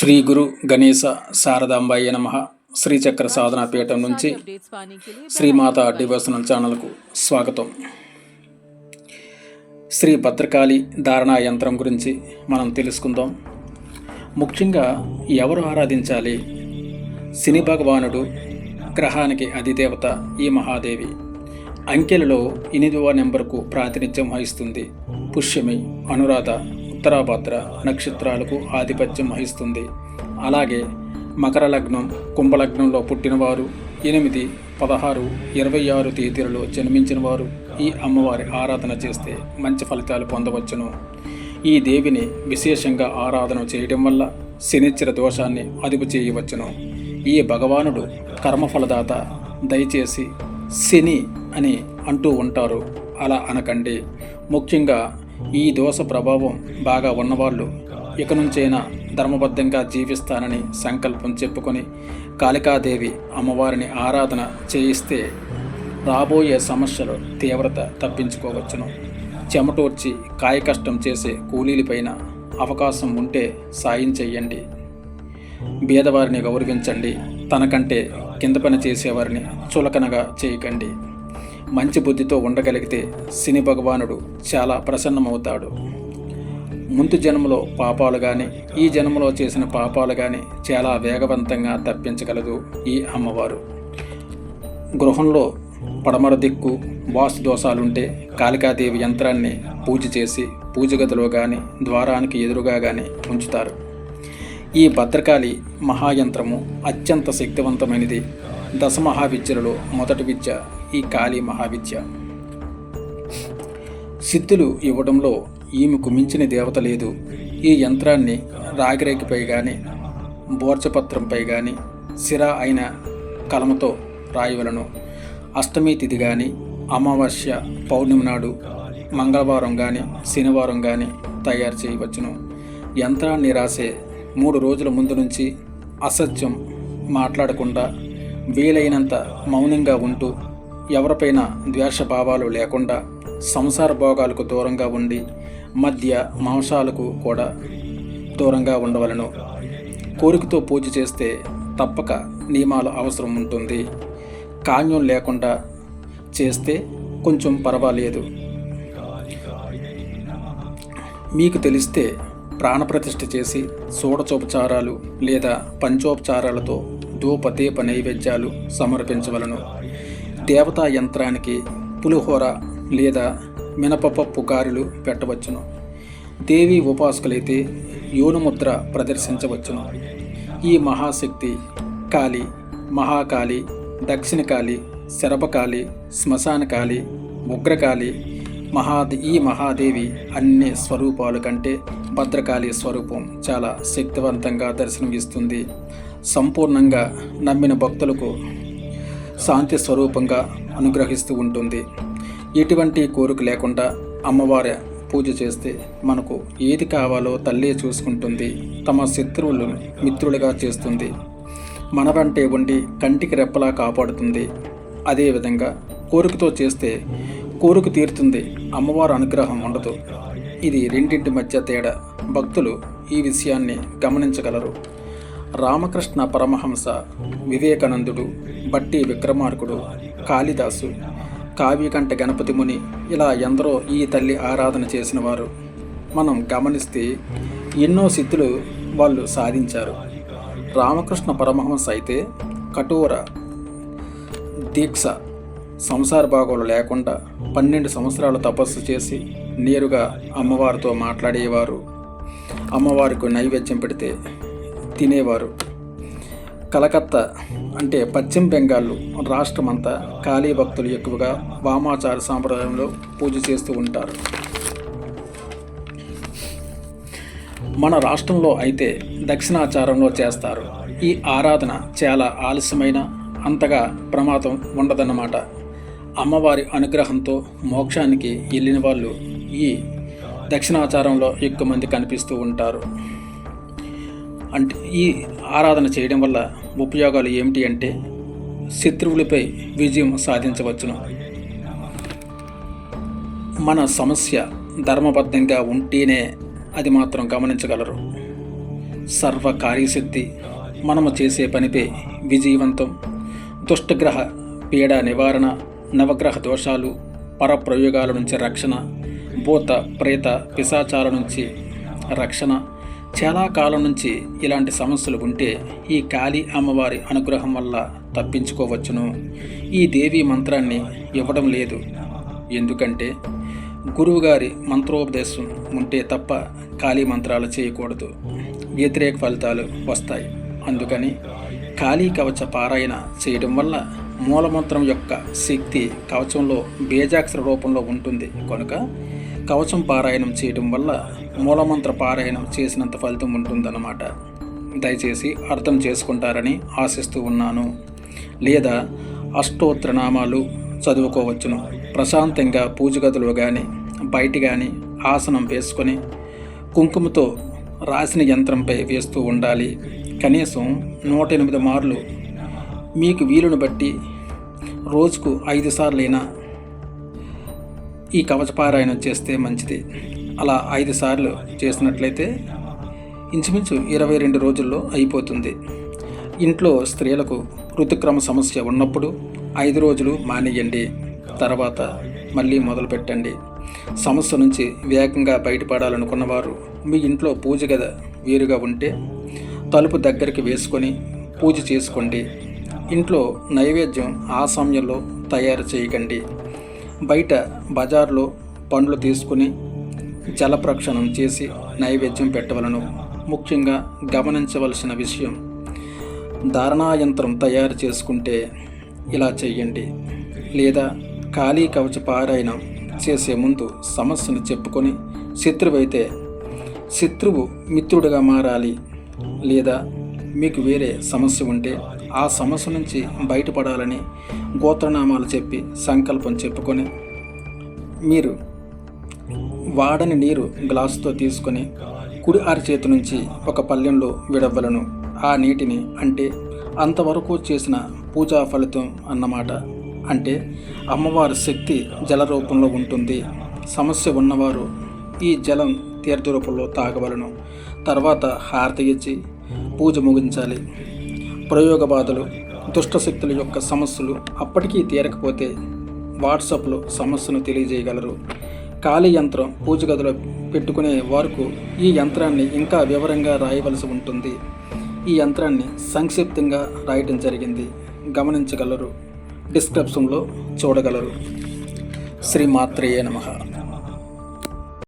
శ్రీ గురు గణేశ శారదాంబాయ నమ. శ్రీచక్ర సాధన పీఠం నుంచి శ్రీమాత డివోషనల్ ఛానల్కు స్వాగతం. శ్రీ భద్రకాళి ధారణా యంత్రం గురించి మనం తెలుసుకుందాం. ముఖ్యంగా ఎవరు ఆరాధించాలి? శని భగవానుడు గ్రహానికి అధిదేవత ఈ మహాదేవి. అంకెలలో ఎనిమిదవ నెంబర్కు ప్రాతినిధ్యం వహిస్తుంది పుష్యమి అనురాధ ఉత్తరాభద్ర నక్షత్రాలకు ఆధిపత్యం వహిస్తుంది. అలాగే మకర లగ్నం కుంభలగ్నంలో పుట్టినవారు ఎనిమిది పదహారు ఇరవై ఆరు తేదీలలో జన్మించిన వారు ఈ అమ్మవారి ఆరాధన చేస్తే మంచి ఫలితాలు పొందవచ్చును. ఈ దేవిని విశేషంగా ఆరాధన చేయడం వల్ల శనిచ్చర దోషాన్ని అదుపు చేయవచ్చును. ఈ భగవానుడు కర్మఫలదాత దయచేసి శని అని అంటూ ఉంటారు. అలా అనకండి. ముఖ్యంగా ఈ దోష ప్రభావం బాగా ఉన్నవాళ్ళు ఇక నుంచైనా ధర్మబద్ధంగా జీవిస్తానని సంకల్పం చెప్పుకొని కాళికాదేవి అమ్మవారిని ఆరాధన చేయిస్తే రాబోయే సమస్యలు తీవ్రత తప్పించుకోవచ్చును. చెమటోర్చి కాయకష్టం చేసే కూలీలపైన అవకాశం ఉంటే సాయం చెయ్యండి. బీదవారిని గౌరవించండి. తనకంటే కింద పని చేసేవారిని చులకనగా చేయకండి. మంచి బుద్ధితో ఉండగలిగితే శని భగవానుడు చాలా ప్రసన్నమవుతాడు. ముందు జన్మలో పాపాలు కానీ ఈ జన్మలో చేసిన పాపాలు కానీ చాలా వేగవంతంగా తప్పించగలదు ఈ అమ్మవారు. గృహంలో పడమర దిక్కు వాస్తు దోషాలుంటే కాళికాదేవి యంత్రాన్ని పూజ చేసి పూజ గదిలో కానీ ద్వారానికి ఎదురుగా కానీ ఉంచుతారు. ఈ భద్రకాళి మహాయంత్రము అత్యంత శక్తివంతమైనది. దశ మహావిద్యలలో మొదటి విద్య ఈ కాళీ మహావిద్య. సిద్ధులు ఇవ్వడంలో ఈమెకు మించిన దేవత లేదు. ఈ యంత్రాన్ని రాగిరేకిపై కానీ బోర్చపత్రంపై కానీ సిరా అయిన కలమతో రాయవలను అష్టమి తిథి కానీ అమావాస్య పౌర్ణమి నాడు మంగళవారం కానీ శనివారం కానీ తయారు చేయవచ్చును. యంత్రాన్ని రాసే మూడు రోజుల ముందు నుంచి అసత్యం మాట్లాడకుండా వీలైనంత మౌనంగా ఉంటూ ఎవరిపైన ద్వేషభావాలు లేకుండా సంసార భోగాలకు దూరంగా ఉండి మధ్య మాంసాలకు కూడా దూరంగా ఉండవలను. కోరికతో పూజ చేస్తే తప్పక నియమాలు అవసరం ఉంటుంది. కామ్యం లేకుండా చేస్తే కొంచెం పర్వాలేదు. మీకు తెలిస్తే ప్రాణప్రతిష్ఠ చేసి షోడచోపచారాలు లేదా పంచోపచారాలతో ధూపదీప నైవేద్యాలు సమర్పించవలను. దేవతా యంత్రానికి పులిహోర లేదా మినపపప్పు గారెలు పెట్టవచ్చును. దేవి ఉపాసకులైతే యోనుముద్ర ప్రదర్శించవచ్చును. ఈ మహాశక్తి కాళి మహాకాళి దక్షిణకాళి శరభకాళి శ్మశానకాళి ఉగ్రకాళి మహాది ఈ మహాదేవి అన్ని స్వరూపాల కంటే భద్రకాళి స్వరూపం చాలా శక్తివంతంగా దర్శనమిస్తుంది. సంపూర్ణంగా నమ్మిన భక్తులకు శాంతి స్వరూపంగా అనుగ్రహిస్తూ ఉంటుంది. ఎటువంటి కోరిక లేకుండా అమ్మవారి పూజ చేస్తే మనకు ఏది కావాలో తల్లే చూసుకుంటుంది. తమ శత్రువులు మిత్రులుగా చేస్తుంది. మన వెంటే ఉండి కంటికి రెప్పలా కాపాడుతుంది. అదేవిధంగా కోరికతో చేస్తే కోరిక తీరుతుంది. అమ్మవారు అనుగ్రహం ఉండదు. ఇది రెండింటి మధ్య తేడా. భక్తులు ఈ విషయాన్ని గమనించగలరు. రామకృష్ణ పరమహంస వివేకానందుడు బట్టి విక్రమార్కుడు కాళిదాసు కావ్యకంఠ గణపతి ముని ఇలా ఎందరో ఈ తల్లి ఆరాధన చేసిన వారు మనం గమనిస్తే ఎన్నో సిద్ధులు వాళ్ళు సాధించారు. రామకృష్ణ పరమహంస అయితే కఠోర దీక్ష సంసార భాగాలు లేకుండా పన్నెండు సంవత్సరాలు తపస్సు చేసి నేరుగా అమ్మవారితో మాట్లాడేవారు. అమ్మవారికి నైవేద్యం పెడితే తినేవారు. కలకత్తా అంటే పశ్చిమ బెంగాల్ రాష్ట్రమంతా కాళీ భక్తులు ఎక్కువగా వామాచార సాంప్రదాయంలో పూజ చేస్తూ ఉంటారు. మన రాష్ట్రంలో అయితే దక్షిణాచారంలో చేస్తారు. ఈ ఆరాధన చాలా ఆలస్యమైన అంతగా ప్రమాదం ఉండదన్నమాట. అమ్మవారి అనుగ్రహంతో మోక్షానికి వెళ్ళిన వాళ్ళు ఈ దక్షిణాచారంలో ఎక్కువ మంది కనిపిస్తూ ఉంటారు. అంటే ఈ ఆరాధన చేయడం వల్ల ఉపయోగాలు ఏమిటి అంటే శత్రువులపై విజయం సాధించవచ్చును. మన సమస్య ధర్మబద్ధంగా ఉంటేనే అది మాత్రం గమనించగలరు. సర్వ కార్యసిద్ధి మనము చేసే పనిపై విజయవంతం దుష్టగ్రహ పీడ నివారణ నవగ్రహ దోషాలు పరప్రయోగాల నుంచి రక్షణ భూత ప్రేత పిశాచాల నుంచి రక్షణ చాలా కాలం నుంచి ఇలాంటి సమస్యలు ఉంటే ఈ కాళీ అమ్మవారి అనుగ్రహం వల్ల తప్పించుకోవచ్చును. ఈ దేవి మంత్రాన్ని ఇవ్వడం లేదు. ఎందుకంటే గురువుగారి మంత్రోపదేశం ఉంటే తప్ప ఖాళీ మంత్రాలు చేయకూడదు. వ్యతిరేక ఫలితాలు వస్తాయి. అందుకని ఖాళీ కవచ పారాయణ చేయడం వల్ల మూలమంత్రం యొక్క శక్తి కవచంలో బేజాక్షర రూపంలో ఉంటుంది. కనుక కవచం పారాయణం చేయడం వల్ల మూలమంత్ర పారాయణం చేసినంత ఫలితం ఉంటుందన్నమాట. దయచేసి అర్థం చేసుకుంటారని ఆశిస్తూ ఉన్నాను. లేదా అష్టోత్తర నామాలు చదువుకోవచ్చును. ప్రశాంతంగా పూజ గదిలో కానీ బయట కానీ ఆసనం వేసుకొని కుంకుమతో రాసిన యంత్రంపై వేస్తూ ఉండాలి. కనీసం నూట ఎనిమిది మార్లు మీకు వీలును బట్టి రోజుకు ఐదు సార్లైనా ఈ కవచపారాయణం చేస్తే మంచిది. అలా ఐదు సార్లు చేసినట్లయితే ఇంచుమించు ఇరవై రెండు రోజుల్లో అయిపోతుంది. ఇంట్లో స్త్రీలకు ఋతుక్రమ సమస్య ఉన్నప్పుడు ఐదు రోజులు మానేయండి. తర్వాత మళ్ళీ మొదలు పెట్టండి సమస్య నుంచి వేగంగా బయటపడాలనుకున్నవారు మీ ఇంట్లో పూజ గద వేరుగా ఉంటే తలుపు దగ్గరికి వేసుకొని పూజ చేసుకోండి. ఇంట్లో నైవేద్యం ఆ సమయంలో తయారు చేయకండి. బయట బజార్లో పండ్లు తీసుకుని జలప్రక్షణం చేసి నైవేద్యం పెట్టవలను. ముఖ్యంగా గమనించవలసిన విషయం ధారణాయంత్రం తయారు చేసుకుంటే ఇలా చేయండి లేదా ఖాళీ కవచ పారాయణం చేసే ముందు సమస్యను చెప్పుకొని శత్రువైతే శత్రువు మిత్రుడిగా మారాలి. లేదా మీకు వేరే సమస్య ఉంటే ఆ సమస్య నుంచి బయటపడాలని గోత్రనామాలు చెప్పి సంకల్పం చెప్పుకొని మీరు వాడని నీరు గ్లాసుతో తీసుకొని కుడి అరచేతి నుంచి ఒక పల్లెంలో విడవ్వలను ఆ నీటిని అంటే అంతవరకు చేసిన పూజా ఫలితం అన్నమాట. అంటే అమ్మవారి శక్తి జల రూపంలో ఉంటుంది. సమస్య ఉన్నవారు ఈ జలం తీర్థ రూపంలో తాగవలను. తర్వాత హారతి ఇచ్చి పూజ ముగించాలి. ప్రయోగ బాధలు దుష్టశక్తుల యొక్క సమస్యలు అప్పటికీ తీరకపోతే వాట్సాప్లో సమస్యను తెలియజేయగలరు. ఖాళీ యంత్రం పూజ గదిలో పెట్టుకునే వారికి ఈ యంత్రాన్ని ఇంకా వివరంగా రాయవలసి ఉంటుంది. ఈ యంత్రాన్ని సంక్షిప్తంగా రాయటం జరిగింది. గమనించగలరు. డిస్క్రిప్షన్లో చూడగలరు. శ్రీ మాత్రయే నమః.